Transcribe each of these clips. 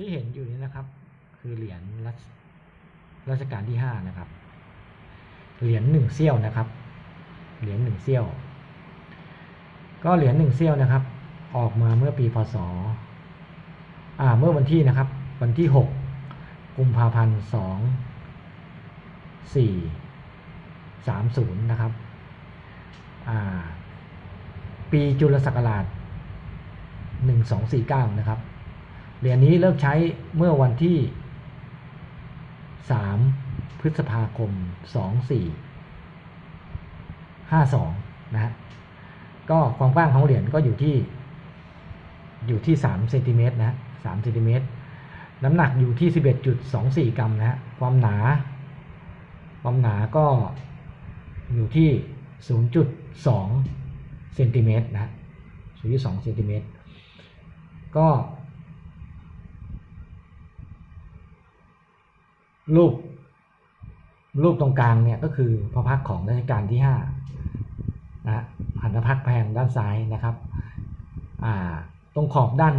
ที่เห็นอยู่นี้นะครับ คือเหรียญรัชรัชกาลที่ห้านะครับ เหรียญหนึ่งเซี่ยวนะครับ เหรียญหนึ่งเซี่ยว ก็เหรียญหนึ่งเซี่ยวนะครับ ออกมาเมื่อปีพศอ่าเมื่อวันที่นะครับ วันที่หกกุมภาพันธ์สองสี่สามศูนย์นะครับอ่าปีจุลศักราชหนึ่งสองสี่เก้านะครับ เหรียญนี้เลิกใช้เมื่อวันที่สามพฤษภาคมสองสี่ห้าสองนะฮะ ก็ความกว้างของเหรียญก็อยู่ที่ อยู่ที่สามเซนติเมตรนะสามเซนติเมตร น้ำหนักอยู่ที่สิบเอ็ดจุดสองสี่กรัมนะฮะ ความหนา ความหนาก็อยู่ที่ศูนย์จุดสองเซนติเมตรนะฮะศูนย์จุดสองเซนติเมตร ก็ รูป รูปตรงกลางเนี่ยก็คือพระพักของรัชกาลที่ห้านะฮะหันพักแพงด้านซ้ายนะครับอ่าตรงขอบด้าน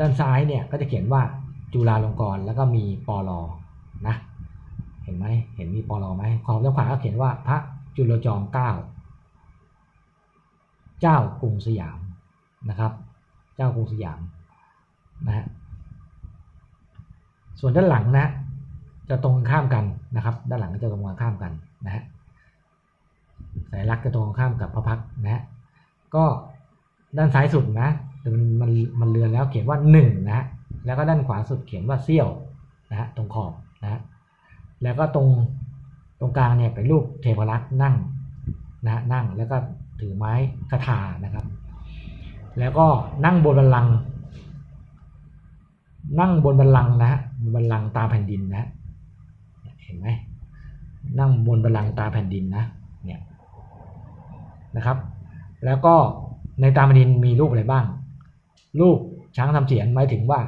ด้านซ้ายเนี่ยก็จะเขียนว่าจุฬาลงกรณ์แล้วก็มีปลอนะเห็นไหมเห็นมีปลอไหมขอบด้านขวาก็เขียนว่าพระจุลจอมเกล้าเจ้ากรุงสยามนะครับ เจ้ากรุงสยามนะฮะ ส่วนด้านหลังนะ จะตรงข้ามกันนะครับ ด้านหลังก็จะตรงข้ามกันนะฮะสายลักษณ์จะตรงข้ามกับพระพักนะฮะก็ด้านซ้ายสุดนะมันมันมันเรือนแล้วเขียนว่าหนึ่งนะฮะแล้วก็ด้านขวาสุดเขียนว่าเซี่ยวนะฮะตรงขอบนะฮะแล้วก็ตรงตรงกลางเนี่ยเป็นรูปเทพรักษ์นั่งนะฮะนั่งแล้วก็ถือไม้คาถานะครับ แล้วก็นั่งบนบัลลังก์ นั่งบนบัลลังก์นะฮะบนบัลลังก์ตาแผ่นดินนะเห็นไหมนั่งบนบัลลังก์ตาแผ่นดินนะเนี่ยนะครับ แล้วก็ในตาแผ่นดินมีรูปอะไรบ้าง รูปช้างทำเสียนหมายถึงว่า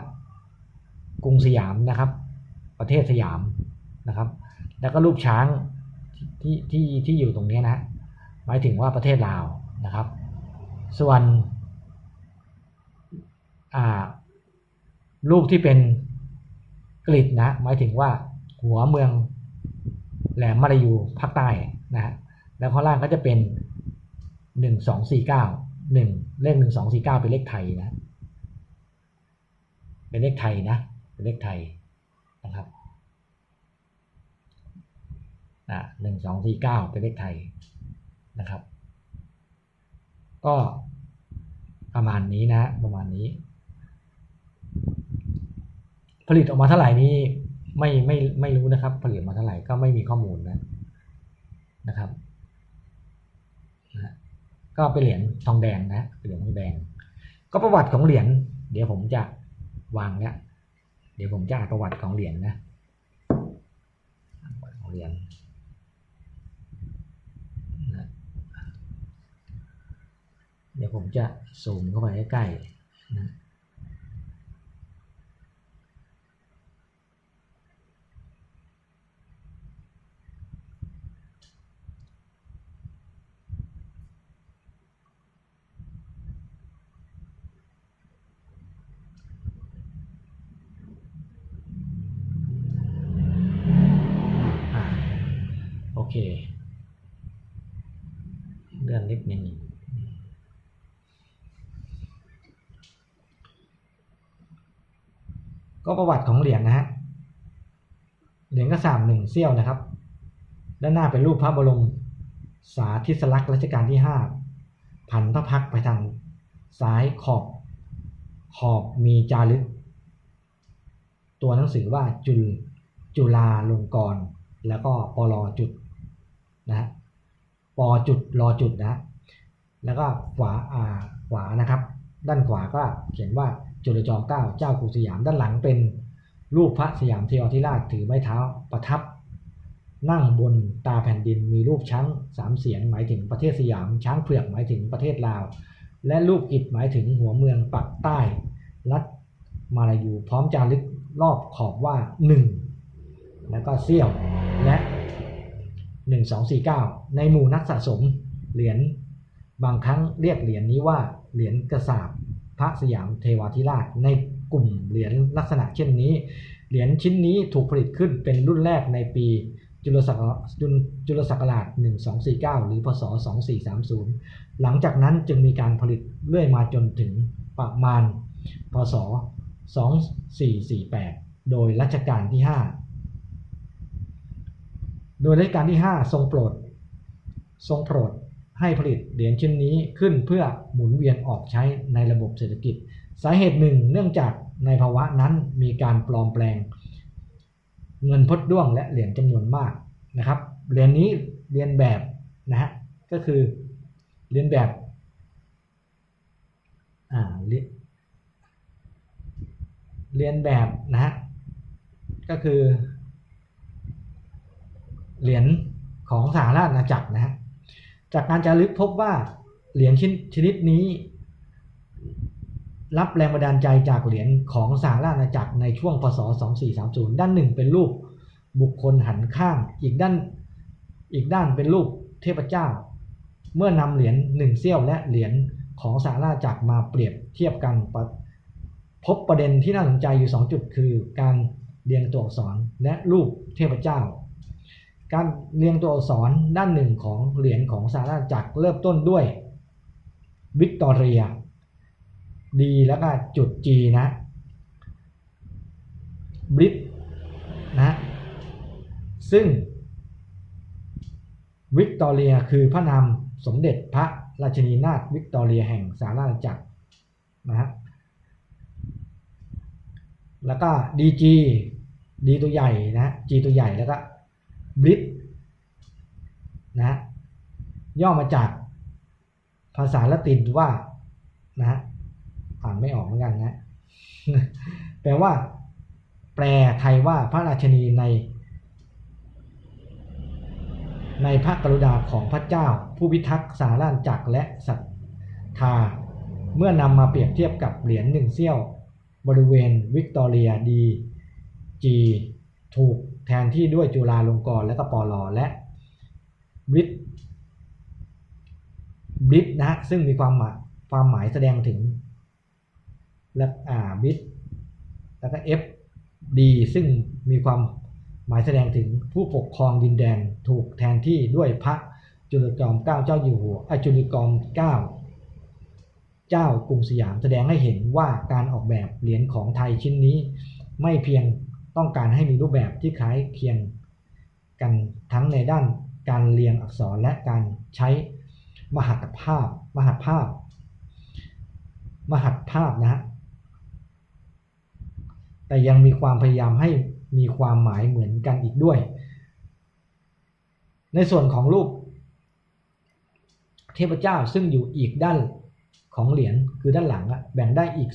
กรุงสยามนะครับ ประเทศสยามนะครับ แล้วก็รูปช้างที่ที่ที่อยู่ตรงนี้นะหมายถึงว่าประเทศลาวนะครับ ส่วนอ่า รูปที่เป็นกริดนะ หมายถึงว่าหัวเมืองแหลมมาลายูภาคใต้นะฮะแล้วข้างล่างก็จะเป็นหนึ่งสองสี่เก้าหนึ่งเลขหนึ่งสองสี่เก้าเป็นเลขไทยนะ เป็นเลขไทยนะ เป็นเลขไทยนะครับอ่าหนึ่งสองสี่เก้าเป็นเลขไทยนะครับ ก็ประมาณนี้นะประมาณนี้ ผลิตออกมาเท่าไหร่นี้ไม่ไม่ไม่รู้นะครับ ผลิตออกมาเท่าไหร่ก็ไม่มีข้อมูลนะนะครับนะก็เป็นเหรียญทองแดงนะเหรียญทองแดง ก็ประวัติของเหรียญเดี๋ยวผมจะวางแล้วเดี๋ยวผมจะอ่านประวัติของเหรียญนะประวัติของเหรียญนะเดี๋ยวผมจะซูมเข้าไปใกล้ๆนะ อ่าโอ เค เลื่อนนิดนึงก็ประวัติของเหรียญนะฮะ เหรียญกระสามหนึ่งเซี่ยวนะครับ ด้านหน้าเป็นรูปพระบรมสาธิสลักษณ์รัชกาลที่ห้าพันพระพักตร์ไปทางซ้ายขอบขอบมีจารึก ตัวหนังสือว่าจุลจุลาลงกร แล้วก็ปลอจุด นะฮะปอจุดรอจุดนะ แล้วก็ขวาอ่าขวานะครับ ด้านขวาก็เขียนว่าจุลจอมเกล้าเจ้ากรุงสยามด้านหลังเป็นรูปพระสยามเทวทิราชถือไม้เท้าประทับ นั่งบนตาแผ่นดินมีรูปช้างสามเสียนหมายถึงประเทศสยาม ช้างเผือกหมายถึงประเทศลาว และรูปอิฐหมายถึงหัวเมืองปักใต้รัฐมาลายูพร้อมจารึกรอบขอบว่าหนึ่งแล้วก็เซี่ยวและ หนึ่งสองสี่เก้าในหมู่นักสะสมเหรียญบางครั้งเรียกเหรียญนี้ว่าเหรียญกระสาบพระสยามเทวาธิราช ในกลุ่มเหรียญลักษณะเช่นนี้ เหรียญชิ้นนี้ถูกผลิตขึ้นเป็นรุ่นแรกในปีจุลศักราชจุลจุลศักราช 1249 หรือพศ 2430 หลังจากนั้นจึงมีการผลิตเรื่อยมาจนถึงประมาณ พศ 2448 โดยรัชกาลที่ 5 โดยรัชกาลที่ 5 ทรงโปรด ทรงโปรดให้ผลิตเหรียญชิ้นนี้ขึ้นเพื่อหมุนเวียนออกใช้ในระบบเศรษฐกิจ สาเหตุหนึ่งเนื่องจากในภาวะนั้นมีการปลอมแปลง เงินพดด้วงและเหรียญจำนวนมากนะครับเหรียญนี้เรียนแบบนะฮะก็คือเรียนแบบอ่าเรียนเรียนแบบนะฮะก็คือ เหรียญของสหราชอาณาจักรนะฮะจากการจารึกพบว่าเหรียญชิ้นชนิดนี้ รับแรงบันดาลใจจากเหรียญของสหราชอาณาจักรในช่วงพศ 2430 ด้านหนึ่งเป็นรูปบุคคลหันข้าง อีกด้านอีกด้านเป็นรูปเทพเจ้า เมื่อนำเหรียญหนึ่งเสี้ยวและเหรียญของสหราชอาณาจักรมาเปรียบเทียบกันพบประเด็นที่น่าสนใจอยู่ 2 จุดคือการเรียงตัวอักษรและรูปเทพเจ้า การเรียงตัวอักษรด้านหนึ่งของเหรียญของสหราชอาจักรเริ่มต้นด้วยวิกตอเรียดีแล้วก็จุด G นะบริตนะซึ่งวิกตอเรียคือพระนามสมเด็จพระราชนีนาถวิกตอเรียแห่งสหราชอาจักรนะฮะแล้วก็ DG ดีตัวใหญ่นะ G ตัวใหญ่แล้วก็ บริตนะย่อมาจากภาษาละตินว่านะอ่านไม่ออกเหมือนกันนะแปลว่า แปลไทยว่าพระราชนีใน ในพระกรุณาของพระเจ้า ผู้พิทักษ์สาราชจักรและศรัทธาเมื่อนำมาเปรียบเทียบกับเหรียญหนึ่งเสี้ยว บริเวณวิกตอเรียดีจีถูก แทนที่ด้วยจุฬาลงกรณ์และก็ปลอและบริตบริตนะฮะซึ่งมีความหมายความหมายแสดงถึง และอ่าบริตแล้วก็ F D ซึ่งมีความหมายแสดงถึงผู้ปกครองดินแดนถูกแทนที่ด้วยพระจุลจอมเกล้าเจ้าอยู่หัวอจุลจอมเกล้าเจ้ากรุงสยามแสดงให้เห็นว่าการออกแบบเหรียญของไทยชิ้นนี้ ไม่เพียง ต้องการให้มีรูปแบบที่คล้ายเคียงกันทั้งในด้านการเรียงอักษรและการใช้มหัตภาพ มหัตภาพ มหัตภาพนะฮะแต่ยังมีความพยายามให้มีความหมายเหมือนกันอีกด้วย ในส่วนของรูป เทพเจ้าซึ่งอยู่อีกด้านของเหรียญคือด้านหลังอะแบ่งได้อีก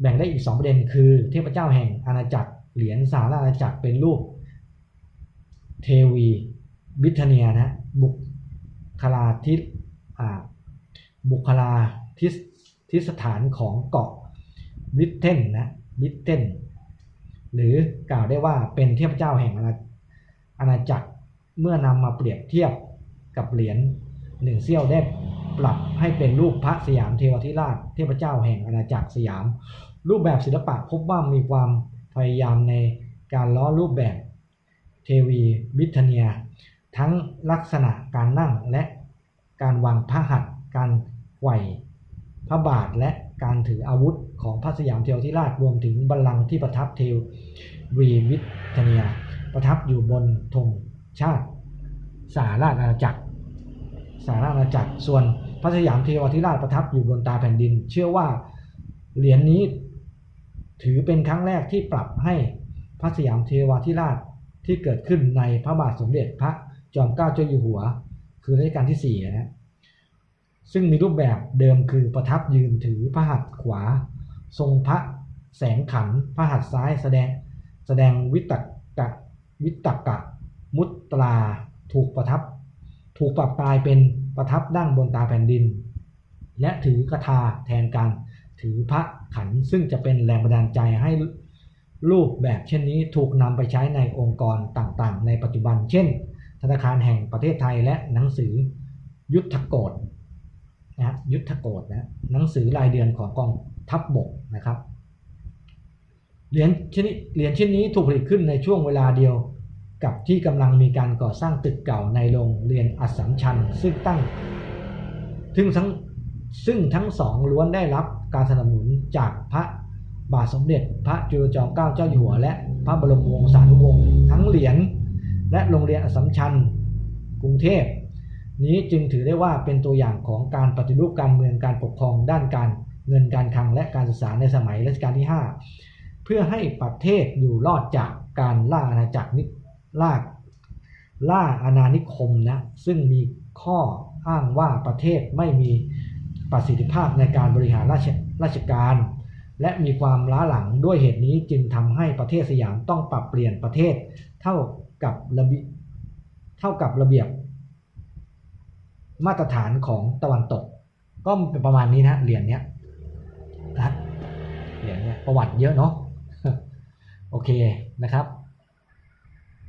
แบ่งได้อีก 2 ประเด็นคือ เทพเจ้าแห่งอาณาจักรเหรียญสาราอาณาจักรเป็นรูป เทวีบิทเนียนะบุคลาทิศบุคลาทิศทิสถานของเกาะบิทเทนนะบิทเทนหรือกล่าวได้ว่าเป็นเทพเจ้าแห่งอาณาจักรเมื่อนำมาเปรียบเทียบกับเหรียญหนึ่งเสี้ยวได้ ปรับให้เป็นรูปพระสยามเทวทิราชเทพเจ้าแห่งอาณาจักรสยาม รูปแบบศิลปะพบว่ามีความพยายามในการล้อรูปแบบเทวีบิทเนีย ทั้งลักษณะการนั่งและการวางพระหัตถ์การไหวพระบาทและการถืออาวุธของพระสยามเทวทิราชรวมถึงบัลลังก์ที่ประทับเทวีวิทเนีย ประทับอยู่บนธงชาติสาราชอาณาจักรสาราชอาณาจักรส่วน พระสยามเทวทิราชประทับอยู่บนตาแผ่นดิน เชื่อว่าเหรียญนนี้ถือเป็นครั้งแรกที่ปรับให้พระสยามเทวทิราชที่เกิดขึ้นในพระบาทสมเด็จพระจอมเกล้าเจ้าอยู่หัว คือรัชกาลที่สี่นะซึ่งมีรูปแบบเดิมคือประทับยืนถือพระหัตถ์ขวา ทรงพระแสงขันพระหัตถ์ซ้ายแสดงแสดงวิตกะวิตกกะมุตราถูกประทับ ถูกปรับกลายเป็น ประทับดั้งบนตาแผ่นดิน และถือกระทาแทนการถือพระขันซึ่งจะเป็นแรงบันดาลใจให้รูปแบบเช่นนี้ถูกนำไปใช้ในองค์กรต่างๆ ในปัจจุบัน เช่น ธนาคารแห่งประเทศไทยและหนังสือยุทธโกฎนะยุทธโกฎนะหนังสือรายเดือนของกองทัพบบกนะครับเหรียญชนิดเหรียญชิ้นนี้ถูกผลิตขึ้นในช่วงเวลาเดียว กับที่กำลังมีการก่อสร้างตึกเก่าในโรงเรียนอัสสัมชัญซึ่งตั้งซึ่งทั้งซึ่งทั้งสองล้วนได้รับการสนับสนุนจากพระบาทสมเด็จพระจุลจอมเกล้าเจ้าอยู่หัวและพระบรมวงศานุวงศ์ทั้งเหรียญและโรงเรียนอัสสัมชัญกรุงเทพ นี้จึงถือได้ว่าเป็นตัวอย่างของการปฏิรูปการเมืองการปกครองด้านการเงินการคลังและการศึกษาในสมัยรัชกาลที่ 5 เพื่อให้ประเทศอยู่รอดจากการล่าอาณาจักรนิ ล่าล่าอาณานิคมนะซึ่งมีข้ออ้างว่าประเทศไม่มีประสิทธิภาพในการบริหารราชราชการ และมีความล้าหลังด้วยเหตุนี้จึงทำให้ประเทศสยามต้องปรับเปลี่ยนประเทศเท่ากับระเบียบเท่ากับระเบียบ มาตรฐานของตะวันตก ก็เป็นประมาณนี้นะเหรียญเนี้ยนะเหรียญเนี้ยประวัติเยอะเนาะโอเคนะครับ